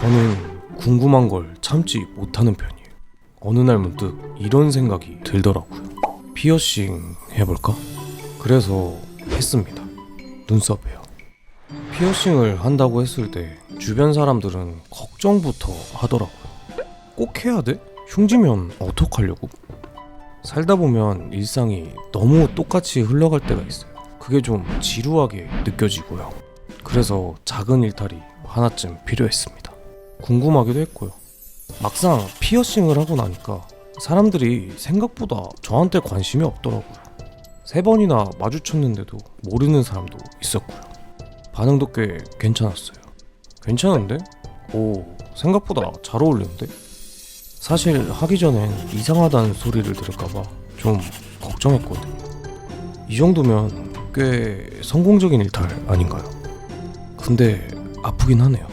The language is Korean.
저는 궁금한 걸 참지 못하는 편이에요. 어느 날 문득 이런 생각이 들더라고요. 피어싱 해볼까? 그래서 했습니다. 눈썹에요. 피어싱을 한다고 했을 때 주변 사람들은 걱정부터 하더라고요. 꼭 해야 돼? 흉지면 어떡하려고? 살다 보면 일상이 너무 똑같이 흘러갈 때가 있어요. 그게 좀 지루하게 느껴지고요. 그래서 작은 일탈이 하나쯤 필요했습니다. 궁금하기도 했고요. 막상 피어싱을 하고 나니까 사람들이 생각보다 저한테 관심이 없더라고요. 세 번이나 마주쳤는데도 모르는 사람도 있었고요. 반응도 꽤 괜찮았어요. 괜찮은데? 오, 생각보다 잘 어울리는데? 사실 하기 전엔 이상하다는 소리를 들을까봐 좀 걱정했거든요. 이 정도면 꽤 성공적인 일탈 아닌가요? 근데 아프긴 하네요.